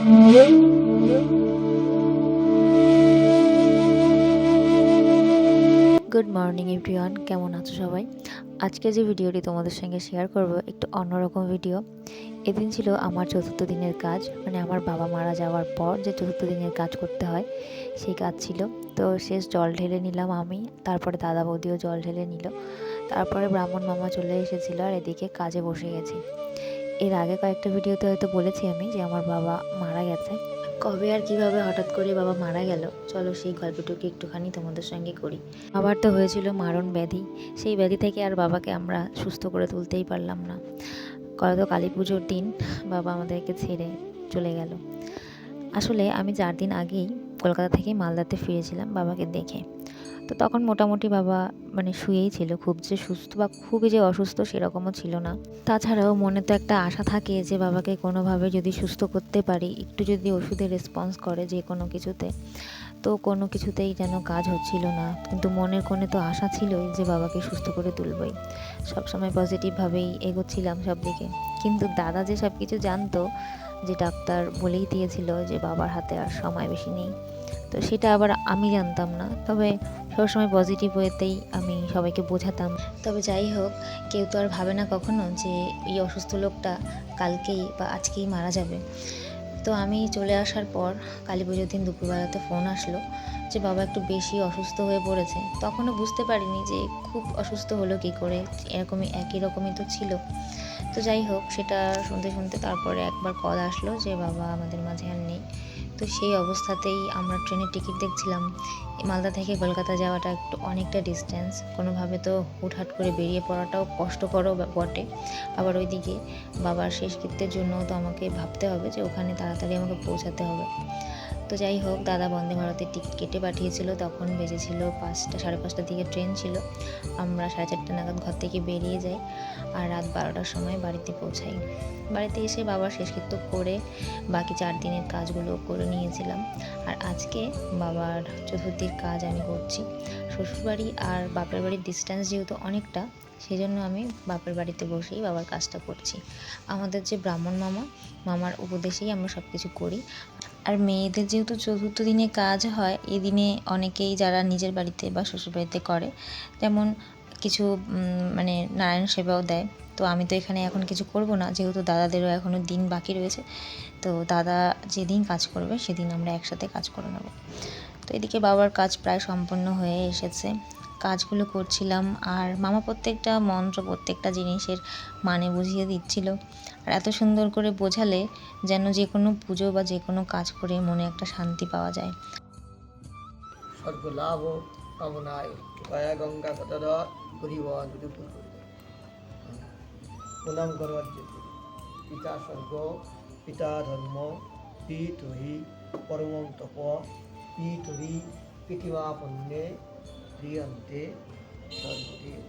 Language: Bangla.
গুড মর্নিং এভরিওয়ান কেমন আছো সবাই? আজকে যে ভিডিওটি তোমাদের সঙ্গে শেয়ার করব, একটু অন্যরকম ভিডিও এদিন ছিল আমার চতুর্থ দিনের কাজ মানে আমার বাবা মারা যাওয়ার পর যে চতুর্থ দিনের কাজ করতে হয়, সেই কাজ ছিল। তো শেষ জল ঢেলে নিলাম আমি, তারপরে দাদা বৌদিও জল ঢেলে নিল। তারপরে ব্রাহ্মণ মামা চলে এসেছিল আর এদিকে কাজে বসে গেছি। এর আগে কয়েকটা ভিডিওতে হয়তো বলেছি আমি যে আমার বাবা মারা গেছে। কবে আর কীভাবে হঠাৎ করে বাবা মারা গেল? চলো সেই গল্পটুকু একটুখানি তোমাদের সঙ্গে করি। বাবার তো হয়েছিল মারণ ব্যাধি। সেই ব্যাধি থেকে আর বাবাকে আমরা সুস্থ করে তুলতেই পারলাম না। গত কালী পুজোর দিন বাবা আমাদেরকে ছেড়ে চলে গেল। আসলে আমি চার দিন আগেই কলকাতা থেকে মালদাতে ফিরেছিলাম বাবাকে দেখে। তো তখন মোটামুটি বাবা মানে শুয়েই ছিল। খুব যে সুস্থ বা খুবই যে অসুস্থ সেরকমও ছিল না। তাছাড়াও মনে তো একটা আশা থাকে যে বাবাকে কোনোভাবে যদি সুস্থ করতে পারি, একটু যদি ওষুধে রেসপন্স করে যে কোনো কিছুতে, তো কোনো কিছুতেই যেন কাজ হচ্ছিল না। কিন্তু মনের কোণে তো আশা ছিলই যে বাবাকে সুস্থ করে তুলবই। সবসময় পজিটিভভাবেই এগোচ্ছিলাম সব দিকে। কিন্তু দাদা যে সব কিছু জানতো, যে ডাক্তার বলেই দিয়েছিল যে বাবার হাতে আর সময় বেশি নেই। তো সেটা আবার আমি জানতাম না। তবে সবসময় পজিটিভ ওয়েতেই আমি সবাইকে বোঝাতাম। তবে যাই হোক, কেউ তো আর ভাবে না কখনো যে এই অসুস্থ লোকটা কালকেই বা আজকেই মারা যাবে। তো আমি চলে আসার পর কালী পুজোর দিন দুপুরবেলাতে ফোন আসলো যে, বাবা একটু বেশি অসুস্থ হয়ে পড়েছে। তখনও বুঝতে পারিনি যে, খুব অসুস্থ হলো কী করে, এরকমই একই রকমই তো ছিল। তো যাই হোক, সেটা শুনতে শুনতে তারপরে একবার কল আসলো যে, বাবা, আমাদের মাঝে আর নেই। তো সেই অবস্থাতেই আমরা ট্রেনের টিকিট দেখছিলাম। মালদা থেকে কলকাতা যাওয়াটা একটু অনেকটা ডিস্টেন্স কোনোভাবে তো হুটহাট করে বেরিয়ে পড়াটাও কষ্টকরও বটে। আবার ওইদিকে বাবার শেষকৃত্যের জন্য তো আমাকে ভাবতে হবে যে ওখানে তাড়াতাড়ি আমাকে পৌঁছাতে হবে। তো যাই হোক, দাদা বন্দে ভারতের টিকিট কেটে পাঠিয়েছিল। তখন বেজেছিল পাঁচটা, সাড়ে পাঁচটার দিকে ট্রেন ছিল। আমরা সাড়ে চারটে নাগাদ ঘর থেকে বেরিয়ে যাই আর রাত বারোটার সময় বাড়িতে পৌঁছাই। বাড়িতে এসে বাবার শেষকৃত্য করে বাকি চার দিনের কাজগুলো করে নিয়েছিলাম। আর আজকে বাবার চতুর্থীর কাজ আমি করছি। শ্বশুরবাড়ি আর বাপের বাড়ির ডিস্টেন্স যেহেতু অনেকটা সেই জন্য আমি বাপের বাড়িতে বসেই বাবার কাজটা করছি। আমাদের যে ব্রাহ্মণ মামা, মামার উপদেশেই আমরা সব কিছু করি। আর মেয়েদের যেহেতু চতুর্থ দিনে কাজ হয় এই দিনে অনেকেই যারা নিজের বাড়িতে বা শ্বশুরবাড়িতে করে, যেমন কিছু মানে নারায়ণ সেবাও দেয়। তো আমি তো এখানে এখন কিছু করব না, যেহেতু দাদাদেরও এখনও দিন বাকি রয়েছে। তো দাদা যেদিন কাজ করবে, সেদিন আমরা একসাথে কাজ করে নেব। তো এদিকে বাবার কাজ প্রায় সম্পন্ন হয়ে এসেছে। কাজগুলো করছিলাম আর মামা প্রত্যেকটা মন্ত্র প্রত্যেকটা জিনিসের মানে বুঝিয়ে দিচ্ছিল। আর এত সুন্দর করে বোঝালে যেন যে কোনো পুজো বা যে কোনো কাজ করে মনে একটা শান্তি পাওয়া যায়। প্রণাম করবার পিতা স্বর্গ, পিতা ধর্ম, পিত হি পরমং তপ হি পৃথিবীপন্নে প্রিয়ন্তে সর্বদেব